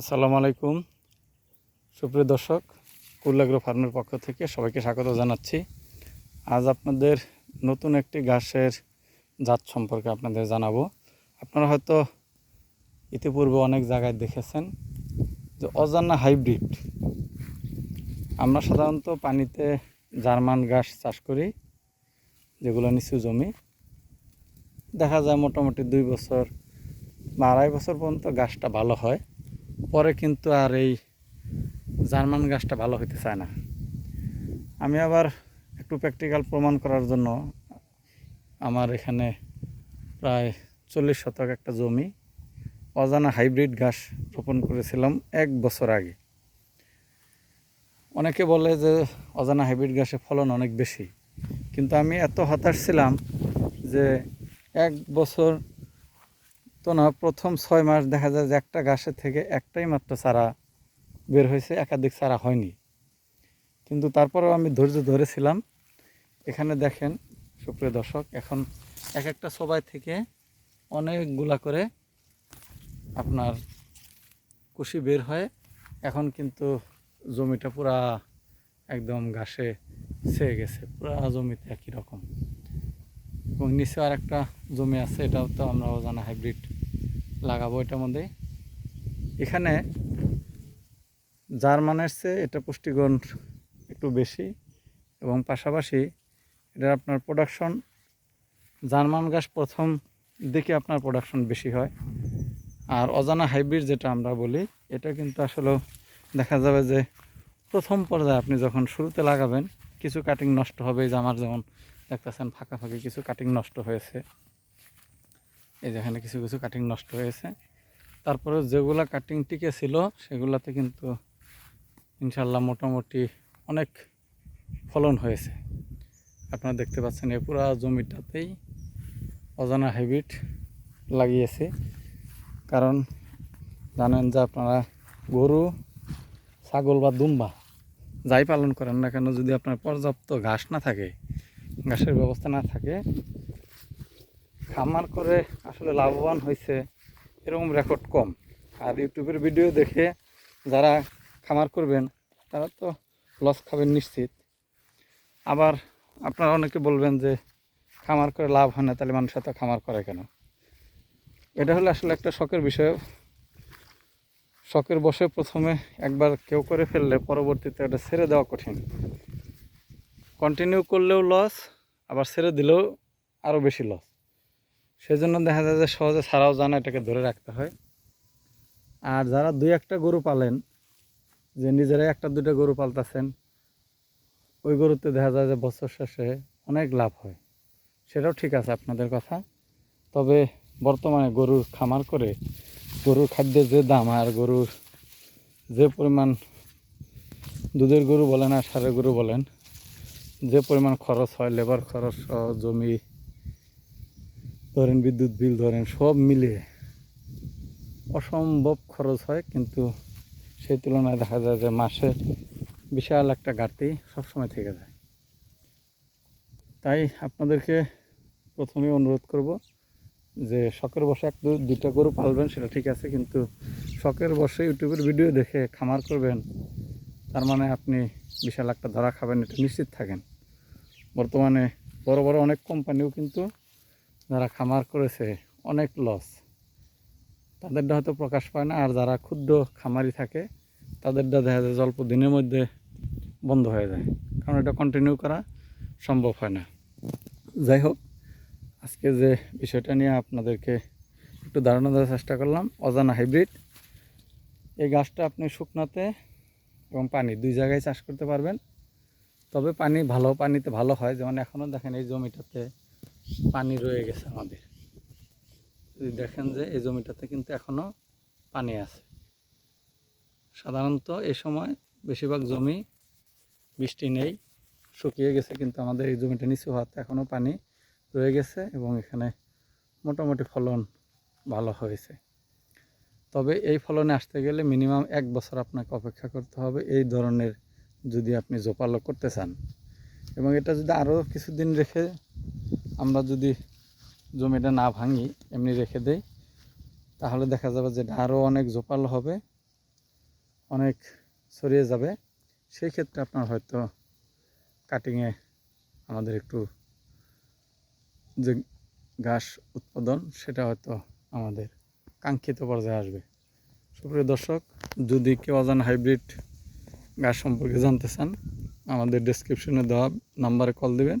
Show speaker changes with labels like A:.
A: আসসালামু আলাইকুম। সুপ্রিয় দর্শক, কুল্লাগ্রো ফার্মের পক্ষ থেকে সবাইকে স্বাগত জানাচ্ছি। আজ আপনাদের নতুন একটি ঘাসের জাত সম্পর্কে আপনাদের জানাব। আপনারা হয়তো ইতিপূর্বে অনেক জায়গায় দেখেছেন যে অজানা হাইব্রিড। আমরা সাধারণত পানিতে জার্মান ঘাস চাষ করি, যেগুলো নিচু জমি। দেখা যায় মোটামুটি দুই বছর বা আড়াই বছর পর্যন্ত গাছটা ভালো হয়। পরে কিন্তু আর এই জার্মান গাছটা ভালো হইতে চায় না। আমি আবার একটু প্র্যাকটিক্যাল প্রমাণ করার জন্য আমার এখানে প্রায় চল্লিশ শতক একটা জমি, অজানা হাইব্রিড ঘাস রোপণ করেছিলাম এক বছর আগে। অনেকে বলে যে অজানা হাইব্রিড ঘাসে ফলন অনেক বেশি, কিন্তু আমি এত হতাশ ছিলাম যে এক বছর তো না, প্রথম ছয় মাস দেখা যায় যে একটা গাছের থেকে একটাই মাত্র চারা বের হয়েছে, একাধিক চারা হয়নি। কিন্তু তারপরেও আমি ধৈর্য ধরেছিলাম। এখানে দেখেন, সুপ্রিয় দর্শক, এখন এক একটা সবাই থেকে অনেকগুলা করে আপনার কুশি বের হয়। এখন কিন্তু জমিটা পুরা একদম ঘাসে ছেয়ে গেছে, পুরা জমিতে একই রকম। এবং নিচে আর একটা জমি আছে, এটাও তো আমরা জানা হাইব্রিড লাগাবো এটার মধ্যে। এখানে জার্মানের চেয়ে এটা পুষ্টিগুণ একটু বেশি এবং পাশাপাশি এটা আপনার প্রোডাকশন জার্মান গাছ প্রথম দিকে আপনার প্রোডাকশন বেশি হয়। আর অজানা হাইব্রিড যেটা আমরা বলি, এটা কিন্তু আসলে দেখা যাবে যে প্রথম পর্যায়ে আপনি যখন শুরুতে লাগাবেন, কিছু কাটিং নষ্ট হবে। যে আমার যেমন দেখতেছেন ফাঁকা ফাঁকি কিছু কাটিং নষ্ট হয়েছে। এই যেখানে কিছু কিছু কাটিং নষ্ট হয়েছে। তারপরে যেগুলা কাটিং টিকে ছিল, সেগুলাতে কিন্তু ইনশাল্লাহ মোটামুটি অনেক ফলন হয়েছে। আপনারা দেখতে পাচ্ছেন এই পুরা জমিটাতেই অজানা হাইব্রিড লাগিয়েছে। কারণ জানেন যে আপনারা গরু, ছাগল বা দুম্বা যাই পালন করেন না কেন, যদি আপনার পর্যাপ্ত ঘাস না থাকে, ঘাসের ব্যবস্থা না থাকে খামার করে আসলে লাভবান হয়েছে, এরকম রেকর্ড কম। আর ইউটিউবের ভিডিও দেখে যারা খামার করবেন, তারা তো লস খাবেন নিশ্চিত। আবার আপনারা অনেকে বলবেন যে, খামার করে লাভ হয় না, তাহলে মানুষ এত খামার করে কেন? এটা হলো আসলে একটা শখের বিষয়। শখের বসে প্রথমে একবার কেউ করে ফেললে পরবর্তীতে এটা ছেড়ে দেওয়া কঠিন। কন্টিনিউ করলেও লস আবার ছেড়ে দিলেও আরও বেশি লস সেজন্য দেখা যায় যে সহজে ছাড়াও জানা এটাকে ধরে রাখতে হয়। আর যারা দুই একটা গরু পালেন, যে নিজেরাই একটা দুটো গরু পালতেছেন, ওই গরুতে দেখা যায় যে বছর শেষে অনেক লাভ হয়। সেটাও ঠিক আছে আপনাদের কথা। তবে বর্তমানে গরুর খামার করে গরুর খাদ্যের যে দাম আর গরুর যে পরিমাণ দুধের গরু বলেন আর সারের গরু বলেন, যে পরিমাণ খরচ হয়, লেবার খরচ জমি ধরেন বিদ্যুৎ বিল ধরেন সব মিলিয়ে অসম্ভব খরচ হয়, কিন্তু সেই তুলনায় দেখা যায় যে মাসে বিশাল একটা ঘাটতি সবসময় থেকে যায়। তাই আপনাদেরকে প্রথমে অনুরোধ করব যে শখের বসে এক দু- দুইটা গরু পালবেন, সেটা ঠিক আছে, কিন্তু শখের বসে ইউটিউবের ভিডিও দেখে খামার করবেন, তার মানে আপনি বিশাল একটা ধরা খাবেন, এটা নিশ্চিত থাকেন। বর্তমানে বড় বড় অনেক কোম্পানিও কিন্তু যারা খামার করেছে, অনেক লস তাদেরটা হয়তো প্রকাশ পায় না, আর যারা ক্ষুদ্র খামারি থাকে, তাদেরটা দেখা যায় অল্প দিনের মধ্যে বন্ধ হয়ে যায়। কারণ এটা কন্টিনিউ করা সম্ভব হয় না। যাই হোক, আজকে যে বিষয়টা নিয়ে আপনাদেরকে একটু ধারণা দেওয়ার চেষ্টা করলাম, অজানা হাইব্রিড এই গাছটা আপনি শুকনাতে এবং পানি দুই জায়গায় চাষ করতে পারবেন। তবে পানি ভালো, পানিতে ভালো হয়। যেমন এখনও দেখেন এই জমিটাতে পানি রয়ে গেছে আমাদের। যদি দেখেন যে এই জমিটাতে কিন্তু এখনও পানি আছে। সাধারণত এই সময় বেশিরভাগ জমি বৃষ্টি নেই, শুকিয়ে গেছে, কিন্তু আমাদের এই জমিটা নিচু হওয়াতে এখনও পানি রয়ে গেছে এবং এখানে মোটামুটি ফলন ভালো হয়েছে। তবে এই ফলনে আসতে গেলে মিনিমাম এক বছর আপনাকে অপেক্ষা করতে হবে এই ধরনের যদি আপনি জোপালো করতে চান। এবং এটা যদি আরও কিছুদিন রেখে আমরা যদি জমিটা না ভাঙি, এমনি রেখে দেই, তাহলে দেখা যাবে যে আরও অনেক জোপাল হবে, অনেক ছড়িয়ে যাবে। সেই ক্ষেত্রে আপনার হয়তো কাটিংয়ে আমাদের একটু যে ঘাস উৎপাদন, সেটা হয়তো আমাদের কাঙ্ক্ষিত পর্যায়ে আসবে। সুপ্রিয় দর্শক, যদি কেউ অজান হাইব্রিড গাছ সম্পর্কে জানতে চান, আমাদের ডেসক্রিপশনে দেওয়া নাম্বারে কল দিবেন।